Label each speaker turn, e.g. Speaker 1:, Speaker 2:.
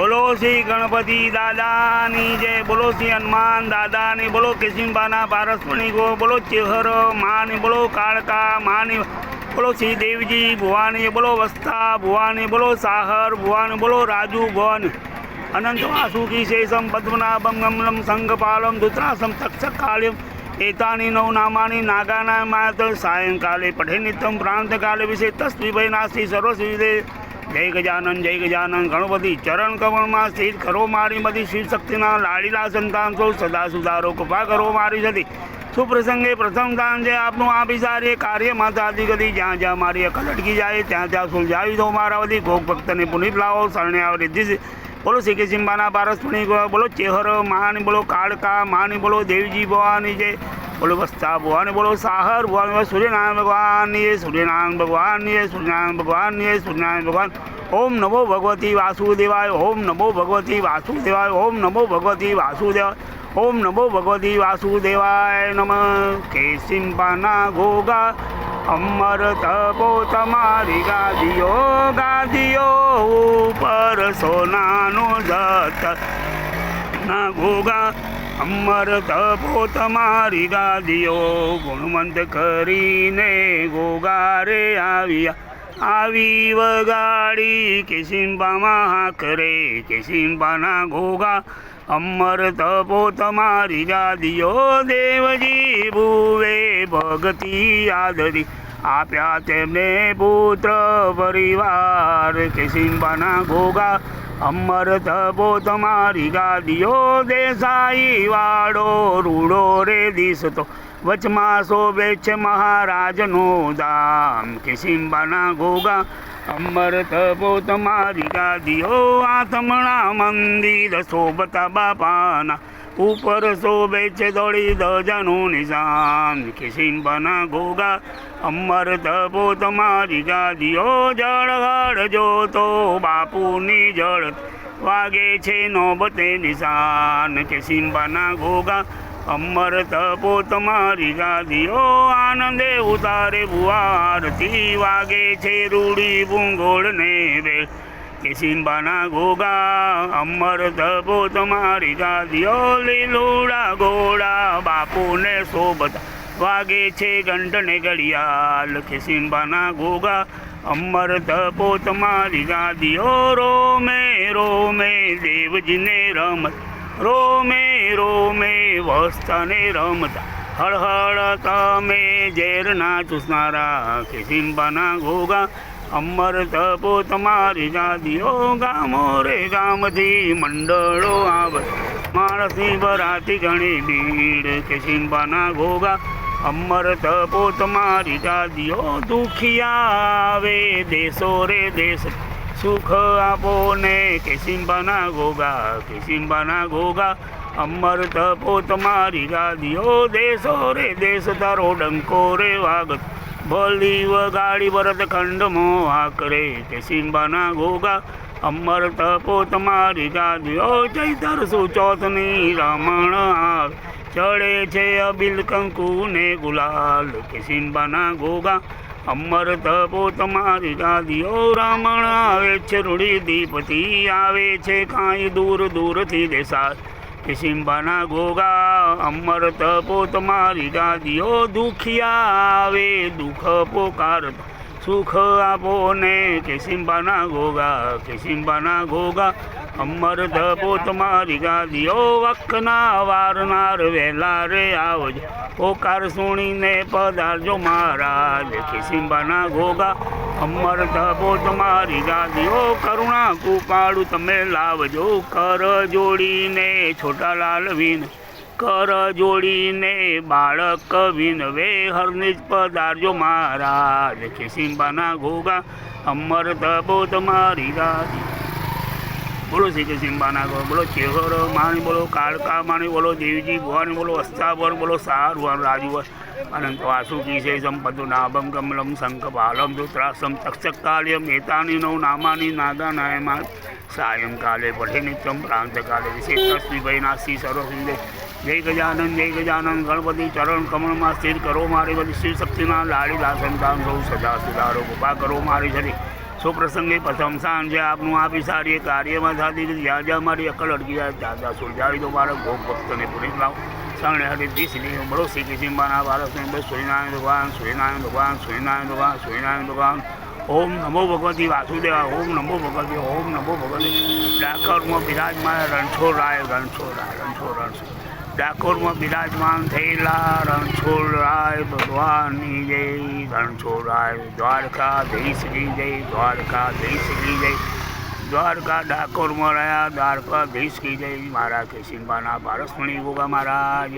Speaker 1: બોલો શ્રી ગણપતિ દાદાની જય, બોલો શ્રી હનુમાન દાદાની, બોલો કિશનબાના પારસમણી ગો, બોલો ચેહર માની, બોલો કાળકા માની, બોલો શ્રી દેવજી ભુવાની, બોલો વસ્તા ભુવાની, બોલો સાહર ભુવાની, બોલો રાજુ ભુવાની. અનંત વાસુકી શેષમ પદ્મનાભમ ગમલમ સંઘપાલમ ધૃતરાસમ તક્ષકાલ્યમ એતાની નવ નામાની નાગાના માત સાયંકાલે. પઠે નિત્યમ પ્રાંતકાલે વિશે તસ્વી નાસ્તી સર્વસ્વિદે જય ગજાનન જય ગજાનન. ગણપતિ ચરણ કમળમાં સ્થિત. કરો મારી બધી શિવ શક્તિના લાડીલા સંતાન છો સદા સુધારો કૃપા કરો મારી સતી સુપ્રસંગે પ્રથમ દાન છે આપનું આપી સારી કાર્ય માતાજી ગતિ. જ્યાં જ્યાં મારી અખલ અટકી જાય, ત્યાં ત્યાં સુલઝાવી દો મારા વધી ભોગ ભક્તને પુનિત લાવો, શરણે આવે બોલો શ્રી સિંબાના પારસપણી બોલો ચેહર, માની બોલો કાળકા, માની બોલો દેવજી ભવાની જય. બોલો વસ્તા ભગવાન બોલો સાહર, ભવાની સૂર્યનારાયણ ભગવાનની સૂર્યનારાયણ ભગવાનની સૂર્યનારાયણ ભગવાનની સૂર્યનારાયણ ભગવાન. ઓમ નમો ભગવતી વાસુદેવાય, ઓમ નમો ભગવતી વાસુદેવાય, ઓમ નમો ભગવતી વાસુદેવાય, ઓમ નમો ભગવતી વાસુદેવાય નમ. કેસિંબાના ગોગા અમર તપો તમારી ગાદીઓ ગાદીઓ ઉપર સોનાનો જત. ના ગોગા અમર તપો તમારી ગાદીઓ, ગુણવંત કરીને ગોગારે આવ્યા. આવી વગાડી કિસિમ્બામાં હાકરે કિસિમ્બાના ગોગા. અમર તપો તમારી ગાદીઓ, દેવજી ભૂવે ભગતી આદરી. આપ્યા તેમને પુત્ર પરિવાર કિસિમ્બાના ઘોઘા અમર થબો તમારી ગાદીઓ દેસાઈ વાડો રૂડો રે દિસતો વચમાં શોભે છે મહારાજનો દામ. કે સિંબાના ગોગા અમર થબો તમારી ગાદીઓ આથમણા મંદિર શોભતા બાપાના. ઉપર શોભે છે દોડી દજાનું નિશાન. કિસિંબાના ઘોગા અમર તપો તમારી ગાદીઓ જળ હળ તો બાપુની જળ વાગે છે નોબતે નિશાન. કિસિંબાના ઘોગા અમર તપો તમારી ગાદીઓ આનંદે ઉતારે બુઆરતી વાગે છે રૂડી ભૂંગોળ ને કેસિંબાના ગોગા અમર ધબો તમારી દાદીઓ લીલુડા ગોળા બાપુને શોભતા વાગે છે ઘંટને ઘડિયાળ. કેસિંબાના ગોગા અમર ધબો તમારી દાદીઓ રોમે રોમે દેવજીને રમત, રોમે રોમે વસ્તાને રમતા. હળહળ તમે ઝેરના ચૂસનારા. કિસિંબાના ઘોગા અમર તપો તમારી ગાદીઓ ગામો રે ગામથી મંડળો આવે. માણસની બરાતી ઘણી ભીડ કિસિંબાના ઘોગા અમર તપો તમારી ગાદીઓ દુખિયા આવે. દેશો રે દેશ, સુખ આપો ને કે સિંબાના ઘોગા કે સિંબાના ઘોગા અમર તપો તમારી ગાદીઓ દેશો રે દેશ, તારો ડંકો રે વાગત. ભલી વગાડી ભરત ખંડમો આકરે કેસિંબાના ગોગા અમર તપો તમારી ગાદીઓ, ચૈતર સુચોતની રમણ આવે. ચડે છે અબિલ કંકુ ને ગુલાલ કેસિંબાના ગોગા અમર તપો તમારી ગાદીઓ, રામણ આવે છે રૂડી દીપથી આવે છે કાંઈ દૂર દૂરથી દેશા કિસિંબાના ગોગા અમર તપો તમારી ગાદીઓ દુખિયા આવે, દુઃખ પોકાર, સુખ આપો ને કેસિંબાના ગોગા કેસિંબાના ગોગા અમર તપો તમારી ગાદીઓ, વખના વારનાર વહેલા રે આવજો, પોકાર સુણીને પધારજો મહારાજ કિસિંબાના ગોગા અમર ધબો તમારી ગાદીઓ, કરુણા કૃપાળુ તમે લાવજો. કર જોડીને છોટા લાલ વિન, કર જોડીને બાળક વિનવે વે જ પધારજો મહારાજ. કિસિંબાના ઘોગા અમર ધબો તમારી ગાદી. બોલો શ્રી કૃષ્ણબાના ગો બોલો ચેહર માણી, બોલો કાળકા માણી, બોલો દેવજી ભવાની બોલો અસ્થાભર બોલો સારું ભુવન રાજુવર અનંત વાસુકી છે સંપદુ નાભમ, કમલમ, શંખ બાલમ ધૃતરાસમ નેતાની નવ નામાની નાદા નાયમાં સાયંકાલે પઠે નિત્યમ પ્રાંતકાલે વિશે તસ્વી ભયનાસી સર્વસિંધે જય ગજાનંદ જય ગજાનંદ, ગણપતિ ચરણ કમળમાં સ્થિર કરો મારી બધી શિવ શક્તિના લાડી દાસન કામ સૌ સદા સુધારો, કૃપા કરો મારી શરી સુપ્રસંગે પ્રથમ સાંજે આપનું આપી સારી કાર્યમાં સાધી જ્યાં જ્યાં મારી અકલ અડકી જાય. ત્યાં ત્યાં સુલઝાવી દો બાળક ભોગ ભક્તને પૂરી લાવ. શરણે હરે દીસની બળો શ્રી કિશિંબાના બાળકને બસ સૂર્યનારાયણ ભગવાન સૂર્યનારાયણ ભગવાન સૂર્યનારાયણ ભગવાન સૂર્યનારાયણ ભગવાન. ઓમ નમો ભગવતી વાસુદેવા ઓમ નમો ભગવતી, ઓમ નમો ભગવતી. ડાકોરમાં બિરાજમાન રણછોડ રાય રણછોડ રણછોડ ડાકોરમાં બિરાજમાન થયેલા રણછોડરાય ભગવાનની જય. રણછોડરાય દ્વારકાધીશની જય દ્વારકાધીશની જય. દ્વારકા ડાકોરમાં રહ્યા, દ્વારકાધીશ કી જય. મારા કેશિંબાના પારસમણી ગોગા મહારાજ.